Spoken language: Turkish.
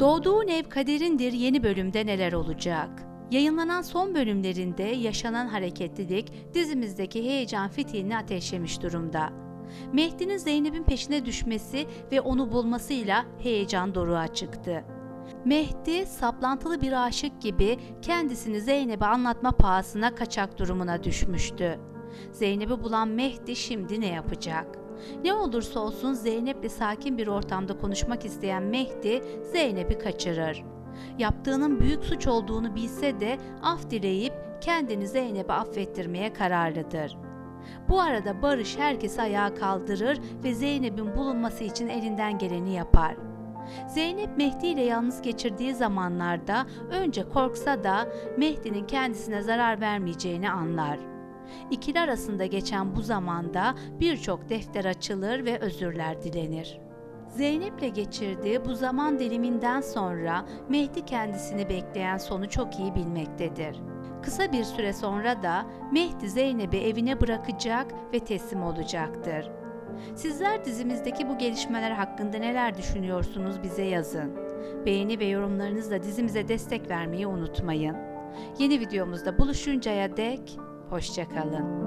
Doğduğun ev kaderindir yeni bölümde neler olacak? Yayınlanan son bölümlerinde yaşanan hareketlilik dizimizdeki heyecan fitilini ateşlemiş durumda. Mehdi'nin Zeynep'in peşine düşmesi ve onu bulmasıyla heyecan doruğa çıktı. Mehdi saplantılı bir aşık gibi kendisini Zeynep'e anlatma pahasına kaçak durumuna düşmüştü. Zeynep'i bulan Mehdi şimdi ne yapacak? Ne olursa olsun Zeynep'le sakin bir ortamda konuşmak isteyen Mehdi Zeynep'i kaçırır. Yaptığının büyük suç olduğunu bilse de af dileyip kendini Zeynep'e affettirmeye kararlıdır. Bu arada Barış herkesi ayağa kaldırır ve Zeynep'in bulunması için elinden geleni yapar. Zeynep Mehdi ile yalnız geçirdiği zamanlarda önce korksa da Mehdi'nin kendisine zarar vermeyeceğini anlar. İkili arasında geçen bu zamanda birçok defter açılır ve özürler dilenir. Zeynep'le geçirdiği bu zaman diliminden sonra Mehdi kendisini bekleyen sonu çok iyi bilmektedir. Kısa bir süre sonra da Mehdi Zeynep'i evine bırakacak ve teslim olacaktır. Sizler dizimizdeki bu gelişmeler hakkında neler düşünüyorsunuz bize yazın. Beğeni ve yorumlarınızla dizimize destek vermeyi unutmayın. Yeni videomuzda buluşuncaya dek hoşçakalın.